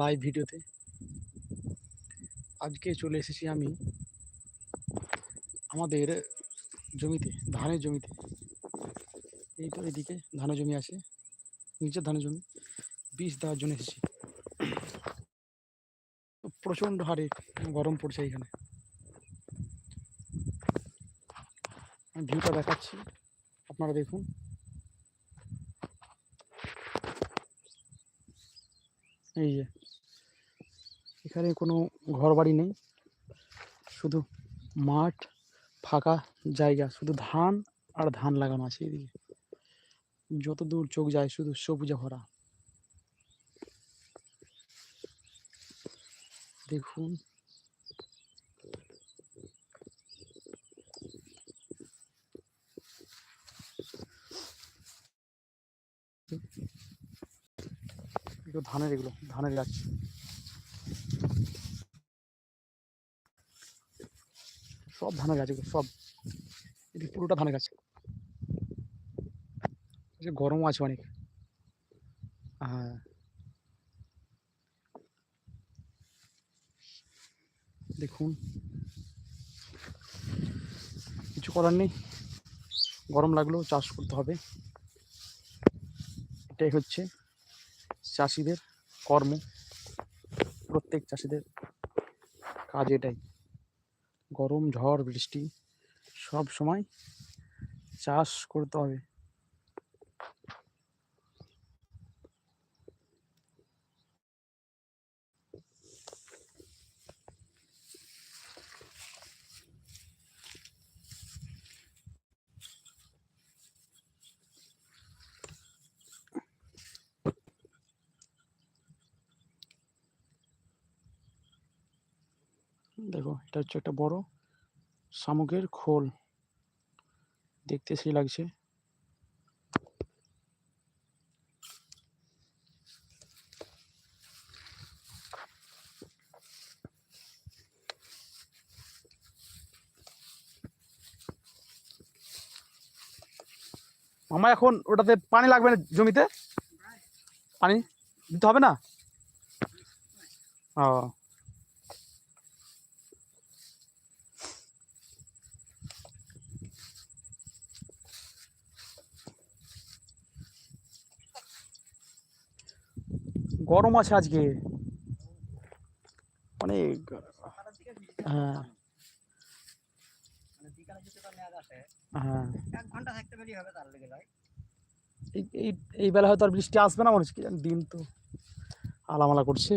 Live ভিডিওতে। আজকে চলে এসেছি আমি আমাদের জমিতে, ধানের জমিতে। এই তো এদিকে ধানের জমি আছে, নিচের ধানের জমি, বীজ দেওয়ার জন্য এসেছি। প্রচণ্ড হারে গরম পড়ছে এখানে ভিউটা দেখাচ্ছি, আপনারা দেখুন। এই যে। এখানে কোনো ঘর বাড়ি নেই। শুধু মাঠ, ফাঁকা জায়গা, শুধু ধান আর ধান লাগানো আছে এদিকে। যত দূর চোখ যায় শুধু সবুজে ভরা। দেখুন। ধানের, এগুলো ধানের গাছ। সব ধানের গাছ এগুলো, সব। এদিকে পুরোটা ধানের গাছ। গরমও আছে অনেক। হ্যাঁ। দেখুন। কিছু করার নেই। গরম লাগলেও চাষ করতে হবে। এটাই হচ্ছে চাষিদের কর্ম। প্রত্যেক চাষিদের কাজ এটাই। গরম ঝড় বৃষ্টি সব সময় চাষ করতে হবে। দেখো, এটা হচ্ছে একটা বড় শামুকের খোল। দেখতে সেই লাগছে। মামা, এখন ওটাতে পানি লাগবে না জমিতে? পানি দিতে হবে না? ও। গরম আছে আজকে। অনেক হ্যাঁ। হ্যাঁ। এই বেলা হয়তো আর বৃষ্টি আসবে না মনে হচ্ছে দিন তো আলামালা করছে।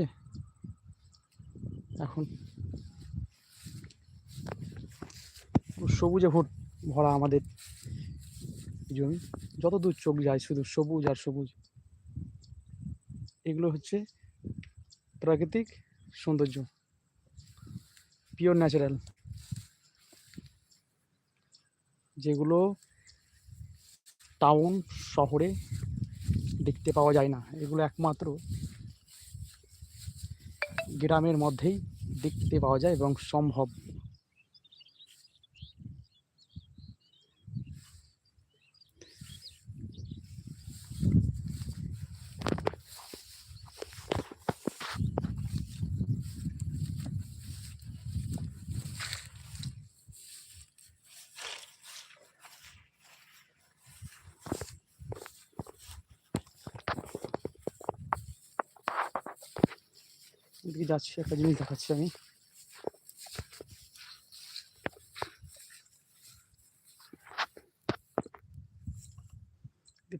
এখন সবুজে ভোট ভরা আমাদের জমি। যত দূর চোখ যায় শুধু সবুজ আর সবুজ। এগুলো হচ্ছে প্রাকৃতিক সৌন্দর্য। পিওর ন্যাচারাল যেগুলো টাউন শহরে দেখতে পাওয়া যায় না। এগুলো একমাত্র গ্রামের মধ্যেই দেখতে পাওয়া যায় এবং সম্ভব এদিকে যাচ্ছি, একটা জিনিস দেখাচ্ছি আমি।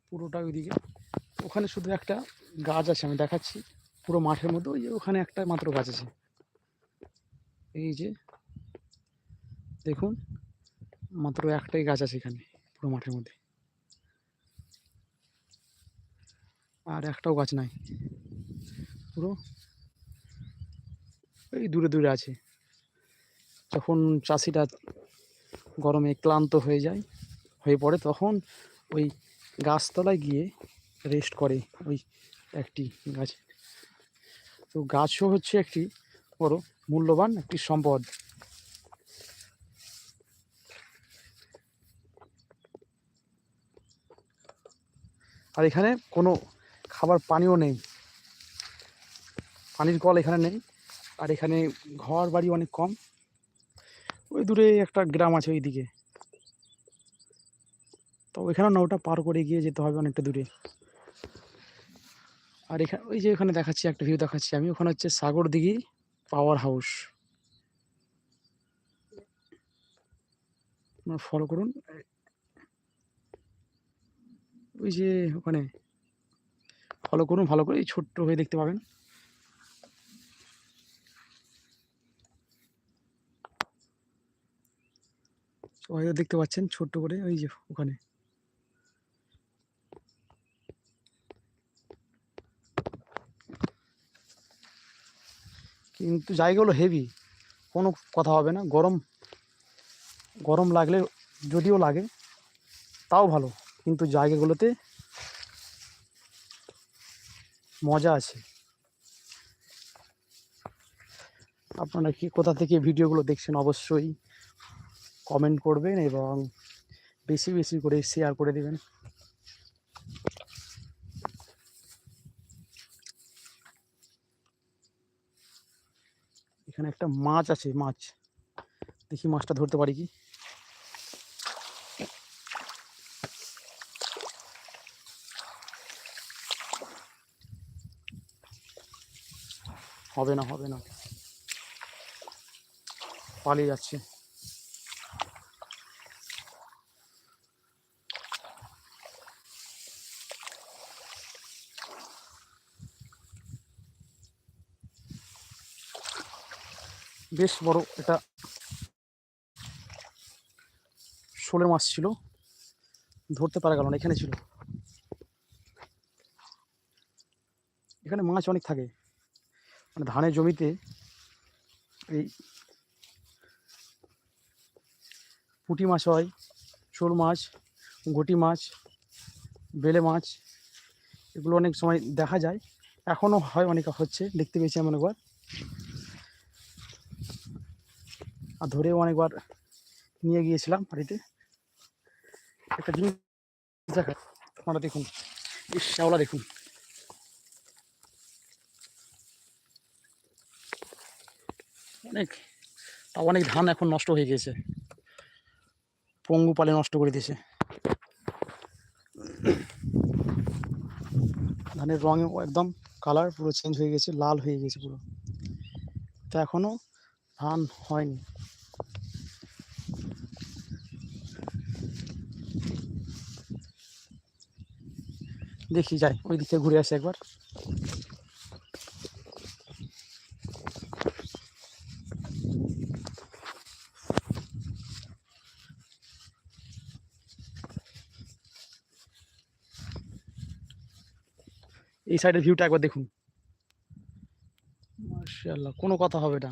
পুরোটা ওইদিকে। ওখানে শুধু একটা গাছ আছে, আমি দেখাচ্ছি। পুরো মাঠের মধ্যে, ওই যে ওখানে একটা মাত্র গাছ আছে। এই যে, দেখুন, মাত্র একটাই গাছ আছে এখানে, পুরো মাঠের মধ্যে। আর একটাও গাছ নাই। পুরো এই দূরে দূরে আছে। যখন চাষিরা গরমে ক্লান্ত হয়ে যায়, হয়ে পড়ে, তখন ওই গাছতলায় গিয়ে রেস্ট করে ওই একটি গাছ। তো গাছও হচ্ছে একটি বড় মূল্যবান একটি সম্পদ। আর এখানে কোনো খাবার পানিও নেই। পানির কল এখানে নেই। আর এখানে ঘর বাড়ি অনেক কম। ওই দূরে একটা গ্রাম আছে ওই দিকে তো ওইখানে নৌটা পার করে গিয়ে যেতে হবে অনেকটা দূরে। আর এখানে ওই যে ওখানে দেখাচ্ছি, একটা ভিউ দেখাচ্ছি আমি। ওখানে হচ্ছে সাগর দিঘি পাওয়ার হাউস ফলো করুন। ওই যে ওখানে। ফলো করুন ভালো করে এই ছোট্ট হয়ে দেখতে পাবেন। হয়তো দেখতে পাচ্ছেন ছোট্ট করে, ওই যে ওখানে। কিন্তু জায়গাগুলো হেভি কোনো কথা হবে না, গরম গরম লাগলে যদিও লাগে, তাও ভালো, কিন্তু জায়গাগুলোতে মজা আছে। আপনারা কি কোথা থেকে ভিডিওগুলো দেখছেন? অবশ্যই কমেন্ট করবেন এবং বেশি বেশি করে শেয়ার করে দেবেন। এখানে একটা মাছ আছে, মাছ। দেখি মাছটা ধরতে পারি কি? হবে না হবে না। পালিয়ে যাচ্ছে। বেশ বড় এটা শোলের মাছ ছিল। ধরতে পারা গেল না, এখানে ছিল। এখানে মাছ অনেক থাকে। মানে ধানের জমিতে এই পুঁটি মাছ হয়, শোল মাছ গটি মাছ, বেলে মাছ, এগুলো অনেক সময় দেখা যায়। এখনও হয়, অনেক হচ্ছে, দেখতে পেয়েছি আমি অনেকবার। আর ধরেও অনেকবার নিয়ে গিয়েছিলাম বাড়িতে। একটা জিনিস দেখা আপনারা দেখুন। এই শ্যাওলা দেখুন। অনেক, তাও অনেক ধান এখন নষ্ট হয়ে গেছে পঙ্গু পালে নষ্ট করে দিয়েছে। ধানের রঙ একদম কালার পুরো চেঞ্জ হয়ে গেছে, লাল হয়ে গেছে পুরো। তো এখনও ধান হয়নি। দেখি যাই ওই দিক ঘুরে আসি একবার। এই সাইডের ভিউটা একবার দেখুন। মার্শাল্লাহ কোনো কথা হবে না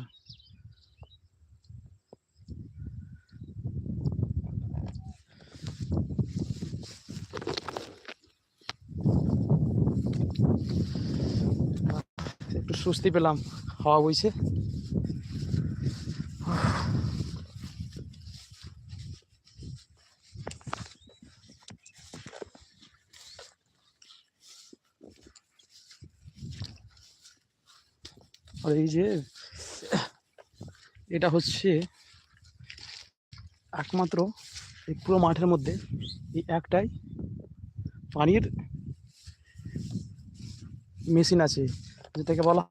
একটু স্বস্তি পেলাম, হাওয়া বইছে। আর এই যে, এটা হচ্ছে একমাত্র এই পুরো মাঠের মধ্যে এই একটাই পানির মেশিন আছে, যেটাকে বলা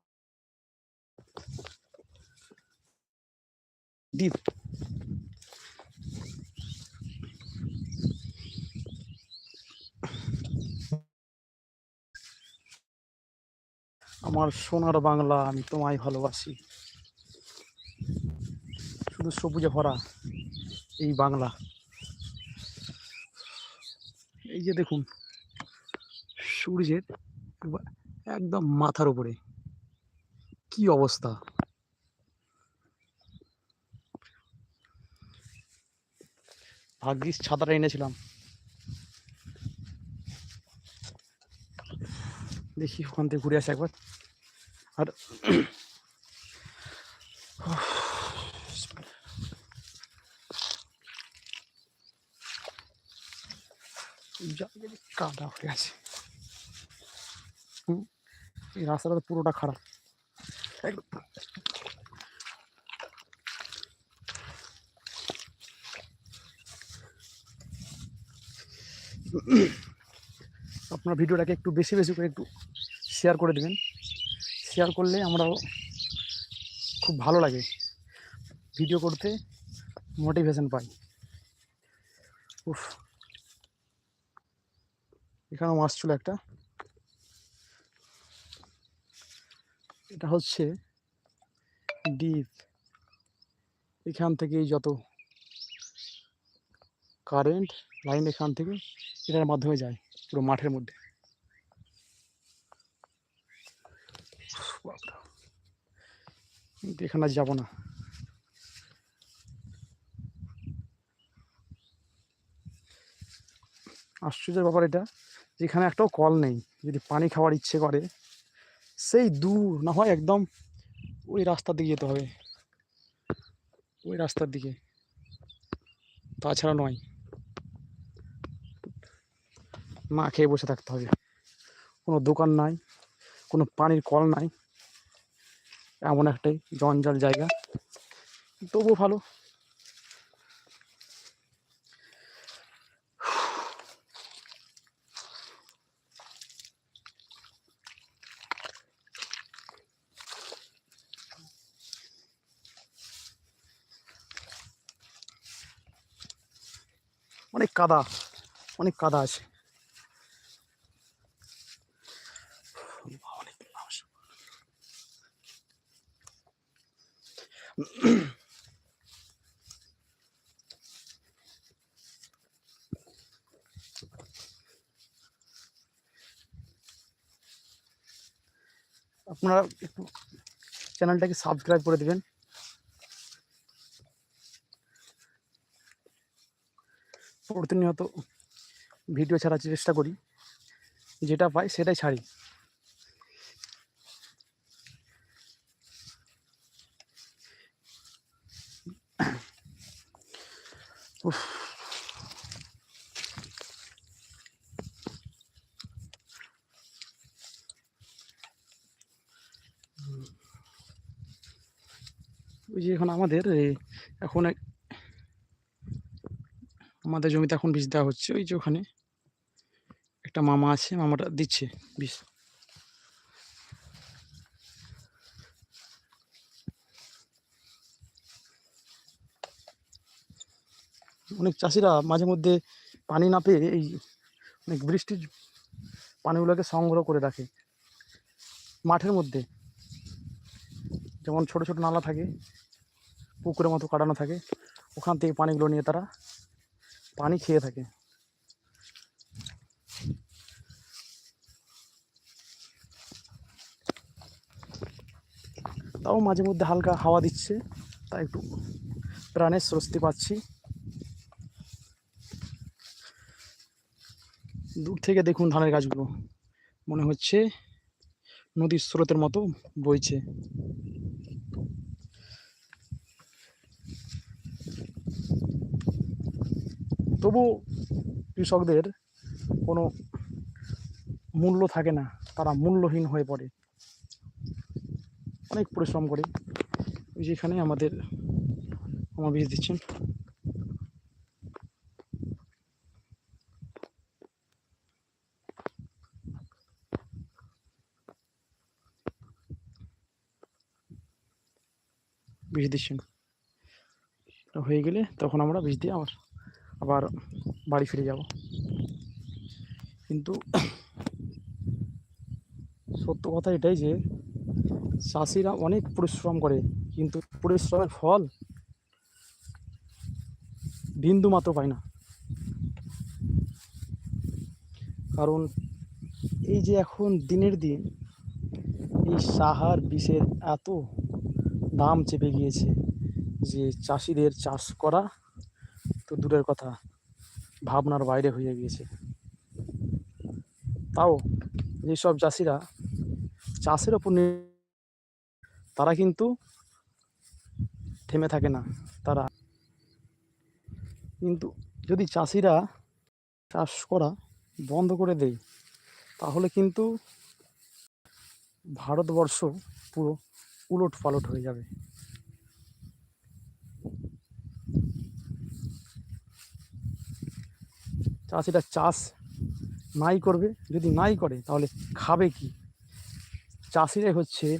ডিপ আমার সোনার বাংলা আমি তোমায় ভালোবাসি। শুধু সবুজে ভরা এই বাংলা। এই যে দেখুন, সূর্যের একদম মাথার উপরে। কি অবস্থা? ভাগ্যিস ছাতাটা এনেছিলাম। দেখি ওখান থেকে ঘুরে আসি একবার। আর কাদা হয়ে আছে। রাস্তাটা পুরোটা খারাপ। আপনার ভিডিওটাকে একটু বেশি বেশি করে একটু শেয়ার করে দেবেন। শেয়ার করলে আমরাও খুব ভালো লাগে। ভিডিও করতে মোটিভেশন পাই। উফ। এখানেও মাছ ছিল একটা। এটা হচ্ছে ডিপ। এখান থেকেই যত কারেন্ট লাইন এখান থেকে এটার মাধ্যমে যায় পুরো মাঠের মধ্যে। এখানে আর যাব না। আশ্চর্যের ব্যাপার এটা, যেখানে একটাও কল নেই, যদি পানি খাওয়ার ইচ্ছে করে, সেই দূর না হয় একদম ওই রাস্তার দিকে যেতে হবে। ওই রাস্তার দিকে। তাছাড়া নয়। না খেয়ে বসে থাকতে হবে। কোনো দোকান নাই, কোনো পানির কল নাই, এমন একটাই জঞ্জাল জায়গা। তবুও ভালো। অনেক কাদা অনেক কাদা আছে অনেক মাছ। আপনারা একটু চ্যানেলটাকে সাবস্ক্রাইব করে দেবেন। প্রতিনিয়ত ভিডিও ছাড়ার চেষ্টা করি, যেটা পাই সেটাই ছাড়ি। ওই যে এখন আমাদের এখন আমাদের জমিতে এখন বীজ দেওয়া হচ্ছে, ওই যে ওখানে একটা মামা আছে, মামাটা দিচ্ছে বীজ। অনেক চাষিরা মাঝে মধ্যে পানি না পেয়ে এই অনেক বৃষ্টির পানিগুলোকে সংগ্রহ করে রাখে মাঠের মধ্যে। যেমন ছোট ছোট নালা থাকে পুকুরের মতো কাটানো থাকে, ওখান থেকে পানিগুলো নিয়ে তারা পানি খেয়ে থাকে। তাও মাঝে মধ্যে হালকা হাওয়া দিচ্ছে, তাই একটু প্রাণের স্বস্তি পাচ্ছি। দূর থেকে দেখুন ধানের গাছগুলো, মনে হচ্ছে নদীর স্রোতের মতো বইছে। তবু কৃষকদের কোনো মূল্য থাকে না, তারা মূল্যহীন হয়ে পড়ে। অনেক পরিশ্রম করে। যেখানে আমাদের আমার বীজ দিচ্ছেন। বীজ দিচ্ছেন। হয়ে গেলে তখন আমরা বীজ দিয়ে আবার। আবার বাড়ি ফিরে যাব। কিন্তু সত্য কথা এটাই যে, চাষিরা অনেক পরিশ্রম করে, কিন্তু পরিশ্রমের ফল বিন্দু মাত্র পায় না। কারণ এই যে এখন দিনের দিন, এই সাহার বিষের এত দাম চেপে গিয়েছে যে চাষিদের চাষ করা তো দূরের কথা। ভাবনার বাইরে হয়ে গিয়েছে। তাও যেসব চাষিরা চাষের ওপর তারা কিন্তু থেমে থাকে না। তারা কিন্তু যদি চাষিরা চাষ করা বন্ধ করে দেয়, তাহলে কিন্তু ভারতবর্ষ পুরো উলট পালট হয়ে যাবে। চাষিটা চাষ নাই করবে, যদি নাই করে তাহলে খাবে কি? চাষিরাই হচ্ছে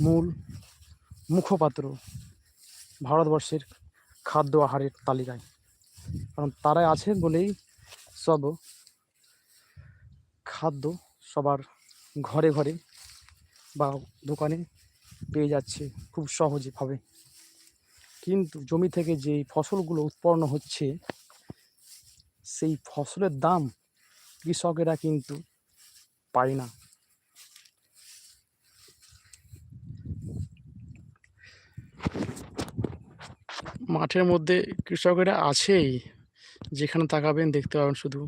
মূল মুখপাত্র ভারতবর্ষের খাদ্য আহারের তালিকায়। কারণ তারাই আছে বলেই সব খাদ্য সবার ঘরে ঘরে বা দোকানে পেয়ে যাচ্ছে খুব সহজেভাবে। কিন্তু জমি থেকে যেই ফসলগুলো উৎপন্ন হচ্ছে সেই ফসলের দাম কৃষকেরা কিন্তু পায় না। মাঠের মধ্যে কৃষকেরা আছেই, যেখানে তাকাবেন দেখতে পাবেন শুধু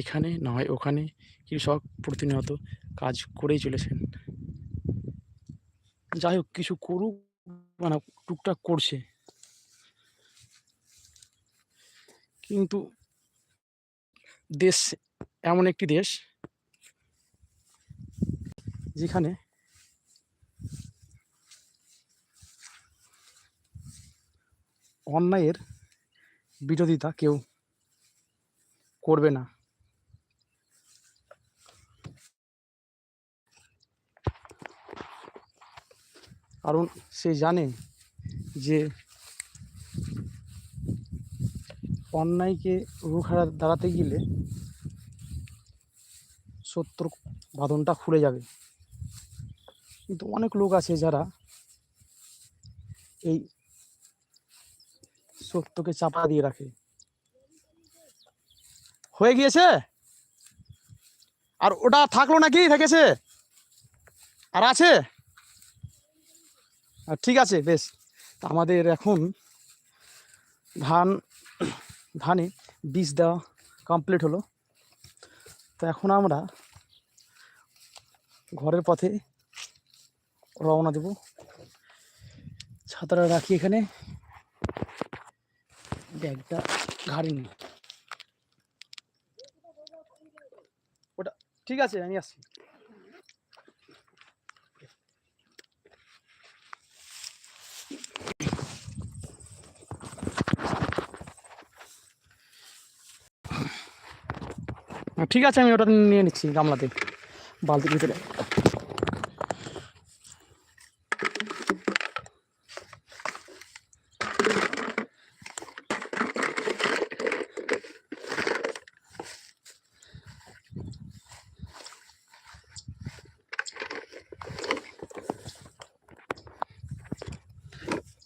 এখানে নয়, ওখানে কৃষক প্রতিনিয়ত কাজ করেই চলেছেন। যাই হোক, কিছু করুক মানে টুকটাক করছে। কিন্তু দেশ এমন একটি দেশ যেখানে অন্যায়ের বিরোধিতা কেউ করবে না। কারণ সে জানে যে অন্যায়কে রুখে দাঁড়াতে গেলে সত্যর বাঁধনটা খুলে যাবে। কিন্তু অনেক লোক আছে যারা এই সত্যকে চাপা দিয়ে রাখে। হয়ে গিয়েছে? আর ওটা থাকল নাকি? থেকেছে? আর আছে? ঠিক আছে, বেশ। আমাদের এখন ধান ধানে বীজ দেওয়া কমপ্লিট হলো। তো এখন আমরা ঘরের পথে রওনা দেব। ছাতাটা রাখি এখানে। ব্যাগটা ঘাড়ি নেই ওটা ঠিক আছে, আমি আসছি। ঠিক আছে, আমি ওটা নিয়ে নিচ্ছি গামলাতে বালতির ভিতরে।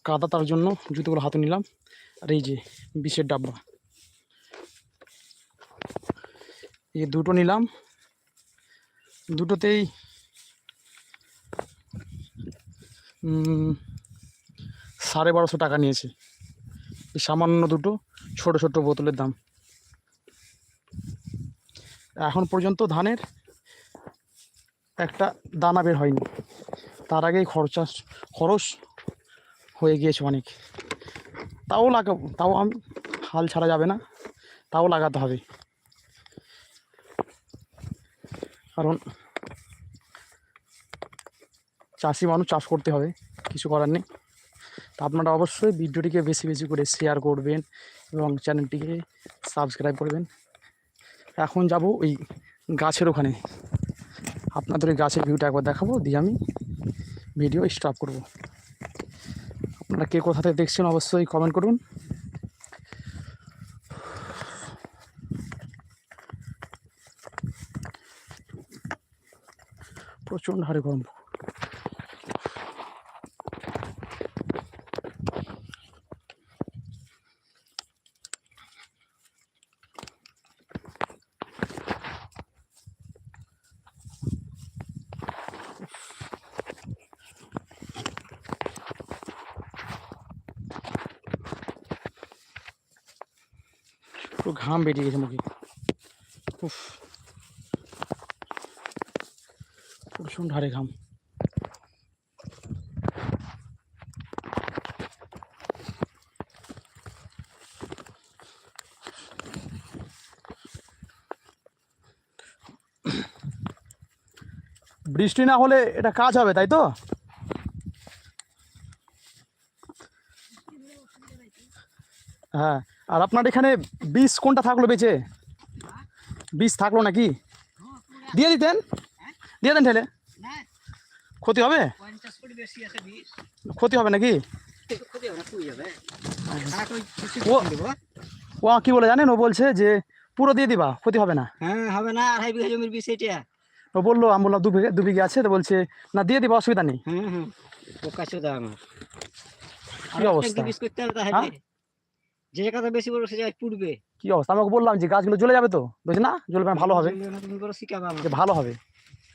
কাদা তার জন্য জুতোগুলো হাতে নিলাম। আর এই যে বিষের ডাব্বা। এই দুটো নিলাম। দুটোতেই সাড়ে বারোশো টাকা নিয়েছে। এই সামান্য দুটো, ছোট ছোট বোতলের দাম। এখন পর্যন্ত ধানের একটা দানা বের হয়নি। তার আগেই খরচা, খরচ হয়ে গিয়েছে অনেক। তাও লাগাবো তাও আমি, হাল ছাড়া যাবে না। তাও লাগাতে হবে। কারণ চাষি মানুষ চাষ করতে হবে, কিছু করার নেই। তা আপনারা অবশ্যই ভিডিওটিকে বেশি বেশি করে শেয়ার করবেন এবং চ্যানেলটিকে সাবস্ক্রাইব করবেন। এখন যাব ওই গাছের ওখানে। আপনাদের ওই গাছের ভিউটা একবার দেখাবো, দিয়ে আমি ভিডিও স্টপ করব। আপনারা কে কোথা থেকে দেখছেন অবশ্যই কমেন্ট করুন। প্রচণ্ড হারে গরম। ঘাম বেরিয়ে গেছে মুখে। উফ। প্রচণ্ড হারে ঘাম। বৃষ্টি না হলে এটা কাজ হবে, তাই তো? হ্যাঁ আর আপনার এখানে বীজ কোনটা থাকল বেঁচে? বীজ থাকল নাকি? দিয়ে দিতেন? দিয়ে দেন ঠেলে ক্ষতি হবে? ক্ষতি হবে নাকি? ও- কি বলে জানেন? ও বলছে যে পুরো দিয়ে দিবা ক্ষতি হবে না। হ্যাঁ হবে না আড়াই বিঘা জমির বিষ এটা ও বলল আমি বললাম দু বিঘে দু বিঘে আছে তো বলছে না দিয়ে দিবা অসুবিধা নেই। পোকা চোদা আমার কি অবস্থা? বিষ করতে হবে তাহলে। হ্যাঁ? যে বেশি বড় সে জায়গায় পুড়বে। কি অবস্থা? আমাকে বললাম যে গাছগুলো জ্বলে যাবে তো? বুঝলি না জ্বলবে ভালো হবে। ভালো হবে।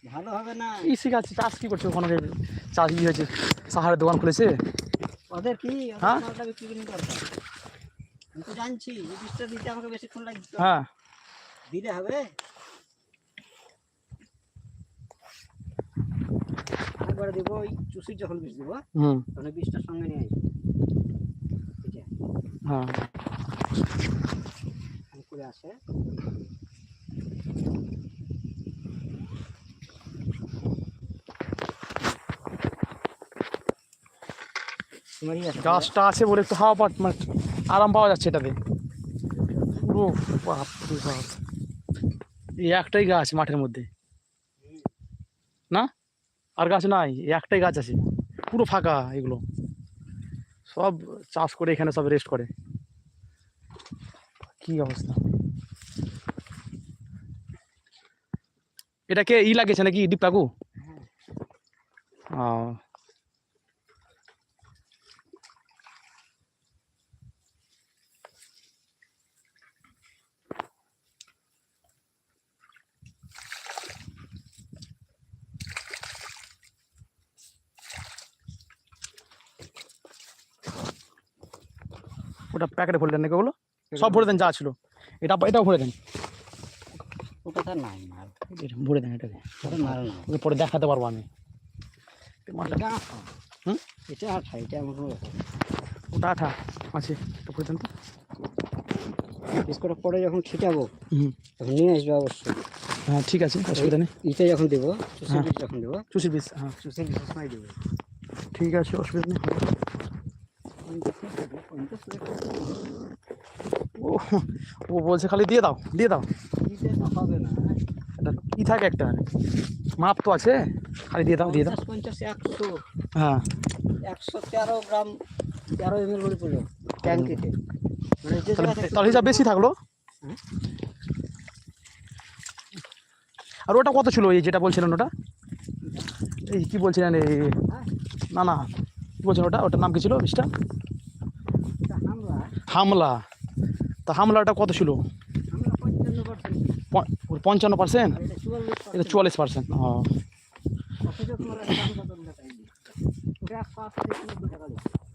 ভালো হবে না। এই শিখাচ্ছি চাষ কি করছে ওখানে চাষ কি হয়েছে? সাহারের দোকান খুলেছে? ওদের কি? হ্যাঁ? আমি তো জানছি এই বিষটা দিতে আমাকে বেশিক্ষণ লাগবে তো। হ্যাঁ। দিলে হবে? একবার দিব ওই চুষির যখন বিষ দিব হুম। তখন ওই সঙ্গে নিয়ে আসব। হ্যাঁ। করে আসে। গাছটা আছে বলে একটু হাওয়া পাট মানে আরাম পাওয়া যাচ্ছে এটাতে। পুরো বাপ বাপ। এই একটাই গাছ মাঠের মধ্যে। না? আর গাছ নাই একটাই গাছ আছে। পুরো ফাঁকা এগুলো। সব চাষ করে এখানে সব রেস্ট করে। কি অবস্থা? এটাকে ই লাগিয়েছে নাকি ডিপ কাকু? ও ওটা প্যাকেটে ভরে দেন নাকি ওগুলো? সব ভরে দেন যা ছিল। এটা এটাও ভরে দেন। ওটা তো নাই মাল। এটা ভরে দেন এটাকে ওকে পরে দেখাতে পারব আমি। এটা আঠা। হুম? এটা এটা আমার ওটা আঠা আছে এটা ভরে দেন তো। বিস্কুটটা পরে যখন ছিটাবো হুম। তখন নিয়ে আসবে অবশ্যই। হ্যাঁ ঠিক আছে অসুবিধা নেই। ইটা যখন দেবো চুষির হ্যাঁ। বীজ যখন দেবো চুষির পিস হ্যাঁ। চুষির বীজ সময় দেবো। ঠিক আছে অসুবিধা নেই। ও ও বলছে খালি দিয়ে দাও দিয়ে দাও। কি থাকে একটা? মাপ তো আছে। খালি দিয়ে দাও দিয়ে দাও। পঞ্চাশ একশো। হ্যাঁ। একশো তেরো গ্রাম তেরো এম এল করে পড়ল ট্যাঙ্কিতে। মানে তাহলে হিসাব বেশি থাকল। আর ওটা কত ছিল এই যেটা বলছিলেন ওটা? এই কি বলছিলেন এই? হ্যাঁ, না না। কি বলছিলেন ওটা? ওটার নাম কি ছিল? বিষটা হামলা। তা হামলাটা কত ছিল? পঞ্চান্ন পার্সেন্ট এটা চুয়াল্লিশ পার্সেন্ট ও।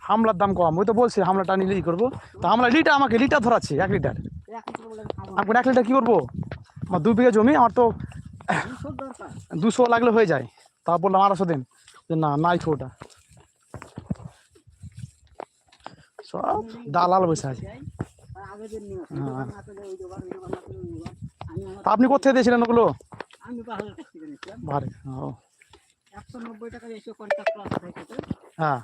হামলার দাম কম, ওই তো বলছি হামলাটা নিলেই করব? তা হামলা লিটার আমাকে, লিটার ধরাচ্ছে, এক লিটার। এক আমি খাব না। আমি এক লিটার কী করব? আমার দু বিঘা জমি, আমার তো দুশো লাগলে হয়ে যায়। তা বললাম আড়াইশো দিন। যে না, নাই তো ওটা সব দালাল বসে আছে যাই, তার আগের দিন নিয়ে আসি। হ্যাঁ। দোকান না পেলে ওই দোকান, ওই দোকান না পেলে ওই দোকান। আমি আমার- তা আপনি কোথায় দিয়েছিলেন ওগুলো? হ্যাঁ।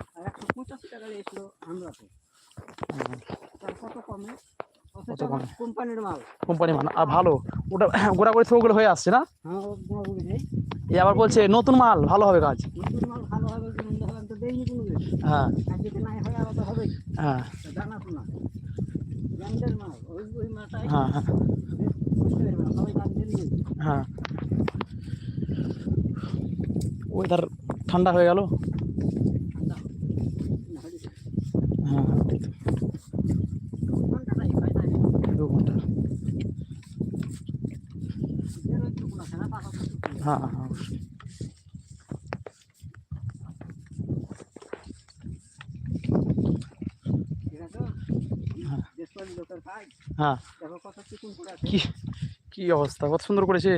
মাল। আর ভালো। ওটা গোড়া করে থ্রোগুলো হয়ে আসছে না? হ্যাঁ এ আবার বলছে নতুন মাল ভালো হবে কাজ। হ্যাঁ। হয়। হ্যাঁ হ্যাঁ হ্যাঁ। হ্যাঁ। ওয়েদার ঠান্ডা হয়ে গেল? হলে হ্যাঁ ঠিক। দু ঘণ্টা। হ্যাঁ হ্যাঁ অবশ্যই ঠিক আছে হ্যাঁ। দেশপালি লোকের কাজ হ্যাঁ। কি কি অবস্থা? কত সুন্দর করেছে?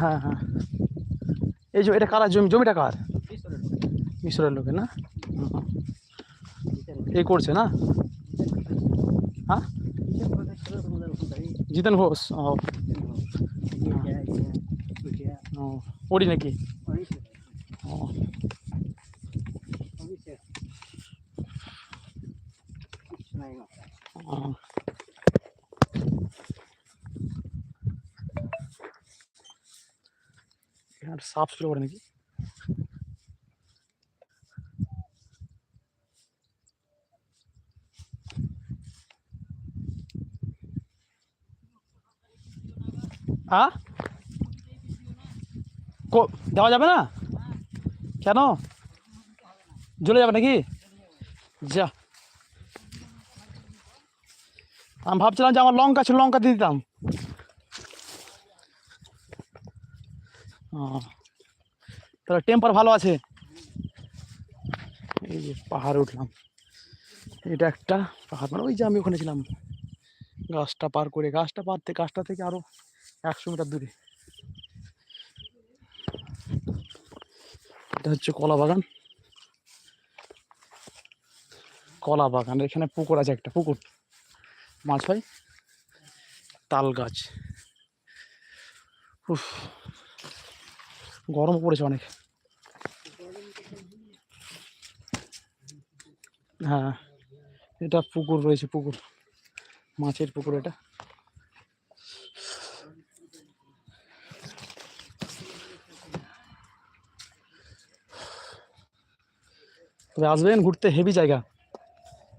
হ্যাঁ হ্যাঁ। এই যে এটা কার? জমি জমিটা কার? মিশরের লোকের না। এই করছে না? হ্যাঁ? জিতেন ঘোষ। ও। নাকি? ও আহ, এখানে একটা সাপ ছিল করে নাকি কো- দেওয়া যাবে না? কেন? জ্বলে যাবে নাকি? যা। আমি ভাবছিলাম যে আমার লঙ্কা ছিল লঙ্কা দিয়ে দিতাম। ও, তাহলে টেম্পার ভালো আছে? এই যে পাহাড়ে উঠলাম। এটা একটা পাহাড় মানে ওই যে আমি ওখানে ছিলাম। গাছটা পার করে, গাছটা পার থেকে গাছটা থেকে আরও একশো মিটার দূরে। এটা হচ্ছে কলা বাগান। কলা বাগান, এখানে পুকুর আছে একটা, পুকুর। মাছ হয়। তাল গাছ। উফ। গরম পড়েছে অনেক। হ্যাঁ এটা পুকুর রয়েছে, পুকুর। মাছের পুকুর এটা। তবে আসবেন ঘুরতে, হেভি জায়গা।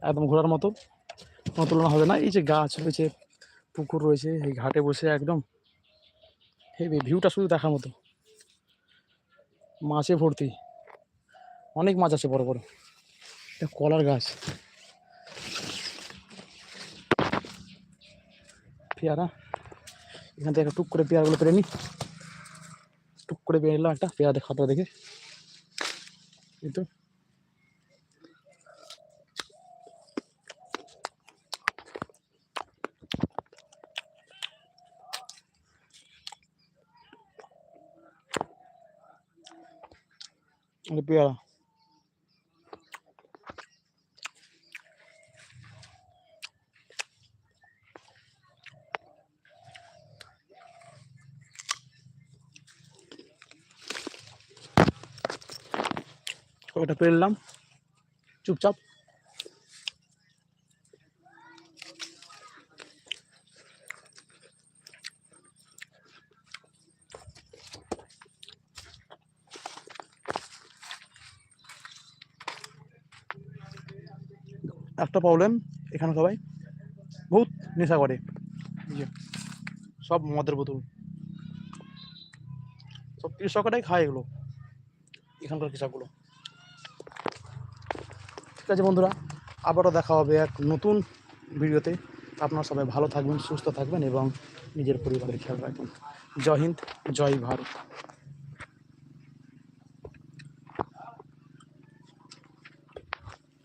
একদম ঘোরার মতো। কোনো তুলনা হবে না। এই যে গাছ রয়েছে, পুকুর রয়েছে, এই ঘাটে বসে একদম হেভি, ভিউটা শুধু দেখার মতো। মাছে ভর্তি। অনেক মাছ আছে বড় বড়। এটা কলার গাছ। পেয়ারা। এখান থেকে টুক করে পেয়ারাগুলো পেরে নি। টুক করে পেয়ে নিলাম একটা। পেয়ারা দেখে দেখে। এই তো। এই পেয়ারা ওটা পেরে নিলাম চুপচাপ একটা প্রবলেম এখানে সবাই। বহুত নেশা করে। সব মদের বোতল। সব কৃষকরাই খায় এগুলো, এখানকার কৃষকগুলো। ঠিক আছে বন্ধুরা, আবারও দেখা হবে এক নতুন ভিডিওতে। আপনারা সবাই ভালো থাকবেন, সুস্থ থাকবেন এবং নিজের পরিবারের খেয়াল রাখবেন। জয় হিন্দ, জয় ভারত।